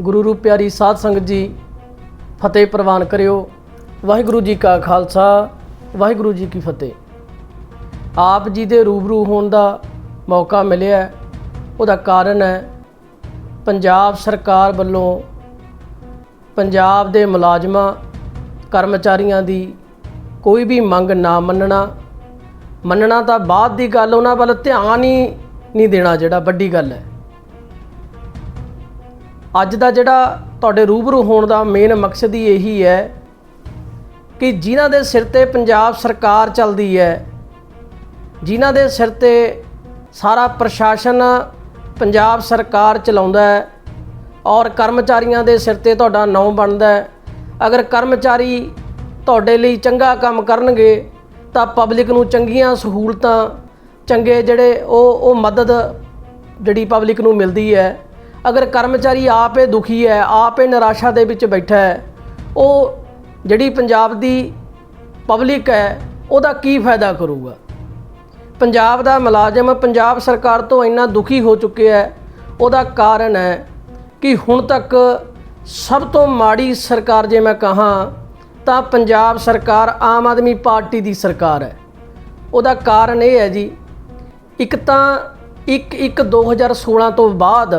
ਗੁਰੂ ਰੂਪ ਪਿਆਰੀ ਸਾਧ ਸੰਗਤ ਜੀ, ਫਤਿਹ ਪ੍ਰਵਾਨ ਕਰਿਓ। ਵਾਹਿਗੁਰੂ ਜੀ ਕਾ ਖਾਲਸਾ, ਵਾਹਿਗੁਰੂ ਜੀ ਕੀ ਫਤਿਹ। ਆਪ ਜੀ ਦੇ ਰੂਬਰੂ ਹੋਣ ਦਾ ਮੌਕਾ ਮਿਲਿਆ ਉਹਦਾ ਕਾਰਨ ਹੈ, ਪੰਜਾਬ ਸਰਕਾਰ ਵੱਲੋਂ ਪੰਜਾਬ ਦੇ ਮੁਲਾਜ਼ਮਾਂ, ਕਰਮਚਾਰੀਆਂ ਦੀ ਕੋਈ ਵੀ ਮੰਗ ਨਾ ਮੰਨਣਾ। ਮੰਨਣਾ ਤਾਂ ਬਾਅਦ ਦੀ ਗੱਲ, ਉਹਨਾਂ ਵੱਲ ਧਿਆਨ ਹੀ ਨਹੀਂ ਦੇਣਾ ਜਿਹੜਾ, ਵੱਡੀ ਗੱਲ ਹੈ। ਅੱਜ ਦਾ ਜਿਹੜਾ ਤੁਹਾਡੇ ਰੂਬਰੂ ਹੋਣ ਦਾ ਮੇਨ ਮਕਸਦ ਹੀ ਇਹੀ ਹੈ ਕਿ ਜਿਨ੍ਹਾਂ ਦੇ ਸਿਰ ਤੇ ਪੰਜਾਬ ਸਰਕਾਰ ਚੱਲਦੀ ਹੈ, ਜਿਨ੍ਹਾਂ ਦੇ ਸਿਰ ਤੇ ਸਾਰਾ ਪ੍ਰਸ਼ਾਸਨ ਪੰਜਾਬ ਸਰਕਾਰ ਚਲਾਉਂਦਾ ਹੈ ਔਰ ਕਰਮਚਾਰੀਆਂ ਦੇ ਸਿਰ ਤੇ ਤੁਹਾਡਾ ਨਾਂ ਬਣਦਾ ਹੈ। ਅਗਰ ਕਰਮਚਾਰੀ ਤੁਹਾਡੇ ਲਈ ਚੰਗਾ ਕੰਮ ਕਰਨਗੇ, ਤਾਂ ਪਬਲਿਕ ਨੂੰ ਚੰਗੀਆਂ ਸਹੂਲਤਾਂ, ਚੰਗੇ ਜਿਹੜੇ ਉਹ ਉਹ ਮਦਦ ਜਿਹੜੀ ਪਬਲਿਕ ਨੂੰ ਮਿਲਦੀ ਹੈ। ਅਗਰ ਕਰਮਚਾਰੀ ਆਪੇ ਦੁਖੀ ਹੈ, ਆਪੇ ਨਿਰਾਸ਼ਾ ਦੇ ਵਿੱਚ ਬੈਠਾ ਹੈ, ਉਹ ਜਿਹੜੀ ਪੰਜਾਬ ਦੀ ਪਬਲਿਕ ਹੈ, ਉਹਦਾ ਕੀ ਫਾਇਦਾ ਕਰੂਗਾ? ਪੰਜਾਬ ਦਾ ਮੁਲਾਜ਼ਮ ਪੰਜਾਬ ਸਰਕਾਰ ਤੋਂ ਇੰਨਾ ਦੁਖੀ ਹੋ ਚੁੱਕਿਆ ਹੈ, ਉਹਦਾ ਕਾਰਨ ਹੈ ਕਿ ਹੁਣ ਤੱਕ ਸਭ ਤੋਂ ਮਾੜੀ ਸਰਕਾਰ ਜੇ ਮੈਂ ਕਹਾਂ, ਤਾਂ ਪੰਜਾਬ ਸਰਕਾਰ ਆਮ ਆਦਮੀ ਪਾਰਟੀ ਦੀ ਸਰਕਾਰ ਹੈ। ਉਹਦਾ ਕਾਰਨ ਇਹ ਹੈ ਜੀ, ਇੱਕ ਤਾਂ 1 1 2016 ਤੋਂ ਬਾਅਦ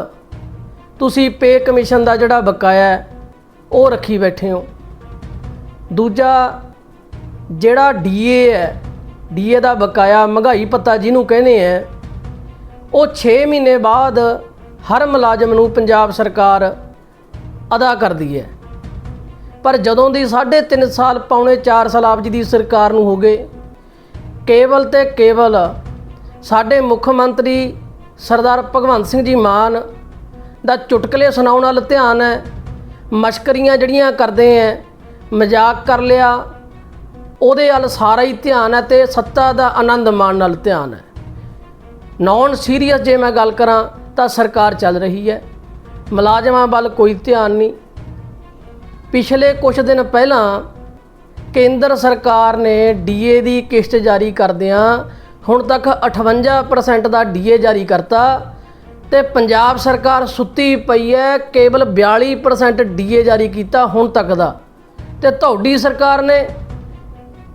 ਤੁਸੀਂ ਪੇ ਕਮਿਸ਼ਨ ਦਾ ਜਿਹੜਾ ਬਕਾਇਆ ਹੈ, ਉਹ ਰੱਖੀ ਬੈਠੇ ਹੋ। ਦੂਜਾ, ਜਿਹੜਾ ਡੀਏ ਹੈ ਡੀਏ ਦਾ ਬਕਾਇਆ ਮਹਿੰਗਾਈ ਪੱਤਾ ਜਿਹਨੂੰ ਕਹਿੰਦੇ ਆ ਉਹ 6 ਮਹੀਨੇ ਬਾਅਦ ਹਰ ਮੁਲਾਜ਼ਮ ਨੂੰ ਪੰਜਾਬ ਸਰਕਾਰ ਅਦਾ ਕਰਦੀ ਹੈ। ਪਰ ਜਦੋਂ ਦੀ 3.5 ਸਾਲ ਪੌਣੇ 4 ਸਾਲ ਆਪ ਜੀ ਦੀ ਸਰਕਾਰ ਨੂੰ ਹੋ ਗਏ, ਕੇਵਲ ਤੇ ਕੇਵਲ ਸਾਡੇ ਮੁੱਖ ਮੰਤਰੀ ਸਰਦਾਰ ਭਗਵੰਤ ਸਿੰਘ ਜੀ ਮਾਨ ਦਾ ਚੁਟਕਲੇ ਸੁਣਾਉਣ ਵੱਲ ਧਿਆਨ ਹੈ। ਮਸ਼ਕਰੀਆਂ ਜਿਹੜੀਆਂ ਕਰਦੇ ਹੈ ਮਜ਼ਾਕ ਕਰ ਲਿਆ, ਉਹਦੇ ਵੱਲ ਸਾਰਾ ਹੀ ਧਿਆਨ ਹੈ ਤੇ ਸੱਤਾ ਦਾ ਆਨੰਦ ਮਾਣ ਨਾਲ ਧਿਆਨ ਹੈ। ਨੌਨ ਸੀਰੀਅਸ ਜੇ ਮੈਂ ਗੱਲ ਕਰਾਂ ਤਾਂ ਸਰਕਾਰ ਚੱਲ ਰਹੀ ਹੈ। ਮੁਲਾਜ਼ਮਾਂ ਵੱਲ ਕੋਈ ਧਿਆਨ ਨਹੀਂ। ਪਿਛਲੇ ਕੁਝ ਦਿਨ ਪਹਿਲਾਂ ਕੇਂਦਰ ਸਰਕਾਰ ਨੇ ਡੀਏ ਦੀ ਕਿਸ਼ਤ ਜਾਰੀ ਕਰਦਿਆਂ ਹੁਣ ਤੱਕ 58% ਦਾ ਡੀਏ ਜਾਰੀ ਕਰਤਾ। ਤੇ ਪੰਜਾਬ ਸਰਕਾਰ ਸੁੱਤੀ ਪਈ ਹੈ, ਕੇਵਲ 42% ਡੀਏ ਜਾਰੀ ਕੀਤਾ ਹੁਣ ਤੱਕ ਦਾ। ਤੇ ਤੁਹਾਡੀ ਸਰਕਾਰ ਨੇ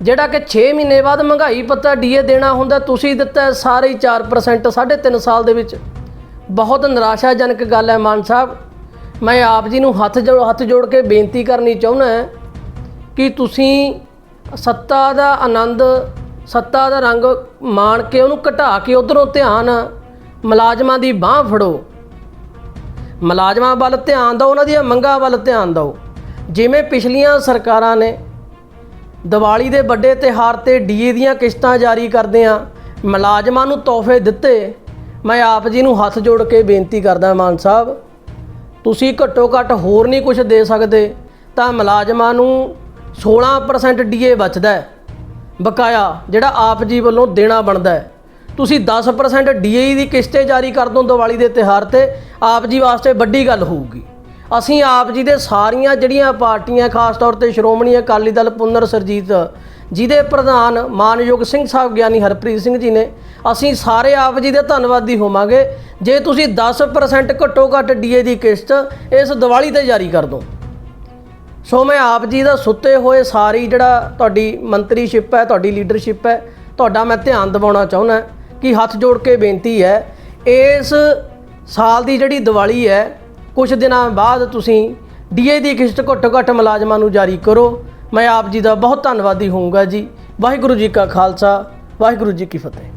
ਜਿਹੜਾ ਕਿ 6 ਮਹੀਨੇ ਬਾਅਦ ਮਹਿੰਗਾਈ ਪੱਤਾ ਡੀਏ ਦੇਣਾ ਹੁੰਦਾ, ਤੁਸੀਂ ਦਿੱਤਾ ਸਾਰੇ ਹੀ 4% 3.5 ਸਾਲ ਦੇ ਵਿੱਚ। ਬਹੁਤ ਨਿਰਾਸ਼ਾਜਨਕ ਗੱਲ ਹੈ ਮਾਨ ਸਾਹਿਬ। ਮੈਂ ਆਪ ਜੀ ਨੂੰ ਹੱਥ ਜੋੜ ਹੱਥ ਜੋੜ ਕੇ ਬੇਨਤੀ ਕਰਨੀ ਚਾਹੁੰਦਾ ਕਿ ਤੁਸੀਂ ਸੱਤਾ ਦਾ ਆਨੰਦ, ਸੱਤਾ ਦਾ ਰੰਗ ਮਾਣ ਕੇ ਉਹਨੂੰ ਘਟਾ ਕੇ ਉਧਰੋਂ ਧਿਆਨ ਮੁਲਾਜ਼ਮਾਂ ਦੀ ਬਾਹ ਫੜੋ। ਮੁਲਾਜ਼ਮਾਂ ਵੱਲ ਧਿਆਨ ਦਿਓ, ਉਹਨਾਂ ਦੀਆਂ ਮੰਗਾਂ ਵੱਲ ਧਿਆਨ ਦਿਓ। ਜਿਵੇਂ ਪਿਛਲੀਆਂ ਸਰਕਾਰਾਂ ਨੇ ਦੀਵਾਲੀ ਦੇ ਵੱਡੇ ਤਿਉਹਾਰ ਤੇ ਡੀਏ ਦੀਆਂ ਕਿਸ਼ਤਾਂ ਜਾਰੀ ਕਰਦੇ ਆ ਮੁਲਾਜ਼ਮਾਂ ਨੂੰ ਤੋਹਫੇ ਦਿੱਤੇ, ਮੈਂ ਆਪ ਜੀ ਨੂੰ ਹੱਥ ਜੋੜ ਕੇ ਬੇਨਤੀ ਕਰਦਾ ਮਾਨ ਸਾਹਿਬ, ਤੁਸੀਂ ਘੱਟੋ ਘੱਟ ਹੋਰ ਨਹੀਂ ਕੁਝ ਦੇ ਸਕਦੇ, ਤਾਂ ਮੁਲਾਜ਼ਮਾਂ ਨੂੰ 16% ਡੀਏ ਬਚਦਾ ਬਕਾਇਆ ਜਿਹੜਾ ਆਪ ਜੀ ਵੱਲੋਂ ਦੇਣਾ ਬਣਦਾ ਹੈ। ਤੁਸੀਂ 10% ਡੀਏ ਦੀ ਕਿਸ਼ਤੇ ਜਾਰੀ ਕਰ ਦੋ ਦੀਵਾਲੀ ਦੇ ਤਿਉਹਾਰ ਤੇ, ਆਪ ਜੀ ਵਾਸਤੇ ਵੱਡੀ ਗੱਲ ਹੋਊਗੀ। ਅਸੀਂ ਆਪ ਜੀ ਦੇ ਸਾਰੀਆਂ ਜਿਹੜੀਆਂ ਪਾਰਟੀਆਂ, ਖਾਸ ਤੌਰ ਤੇ ਸ਼੍ਰੋਮਣੀ ਅਕਾਲੀ ਦਲ ਪੁਨਰ ਸਰਜੀਤ, ਜਿਹਦੇ ਪ੍ਰਧਾਨ ਮਾਨਯੋਗ ਸਿੰਘ ਸਾਹਿਬ ਗਿਆਨੀ ਹਰਪ੍ਰੀਤ ਸਿੰਘ ਜੀ ਨੇ, ਅਸੀਂ ਸਾਰੇ ਆਪ ਜੀ ਦੇ ਧੰਨਵਾਦੀ ਹੋਵਾਂਗੇ। ਜੇ ਤੁਸੀਂ 10% ਘੱਟੋ ਘੱਟ ਡੀਏ ਦੀ ਕਿਸ਼ਤ ਇਸ ਦੀਵਾਲੀ ਤੇ ਜਾਰੀ ਕਰ ਦੋ ਸੋ ਮੈਂ ਆਪ ਜੀ ਦਾ ਸੁੱਤੇ ਹੋਏ ਸਾਰੀ ਜਿਹੜਾ ਤੁਹਾਡੀ ਮੰਤਰੀਸ਼ਿਪ ਹੈ, ਤੁਹਾਡੀ ਲੀਡਰਸ਼ਿਪ ਹੈ, ਤੁਹਾਡਾ ਮੈਂ ਧਿਆਨ ਦਿਵਾਉਣਾ ਚਾਹੁੰਦਾ। ਕਿ ਹੱਥ ਜੋੜ ਕੇ ਬੇਨਤੀ ਹੈ, ਇਸ ਸਾਲ ਦੀ ਜਿਹੜੀ ਦੀਵਾਲੀ ਹੈ ਕੁਝ ਦਿਨਾਂ ਬਾਅਦ ਤੁਸੀਂ ਡੀਏ ਦੀ ਕਿਸ਼ਤ ਘੱਟੋ ਘੱਟ ਮੁਲਾਜ਼ਮਾਂ ਨੂੰ ਜਾਰੀ ਕਰੋ। ਮੈਂ ਆਪ ਜੀ ਦਾ ਬਹੁਤ ਧੰਨਵਾਦੀ ਹੋਊਂਗਾ ਜੀ। ਵਾਹਿਗੁਰੂ ਜੀ ਕਾ ਖਾਲਸਾ, ਵਾਹਿਗੁਰੂ ਜੀ ਕੀ ਫਤਿਹ।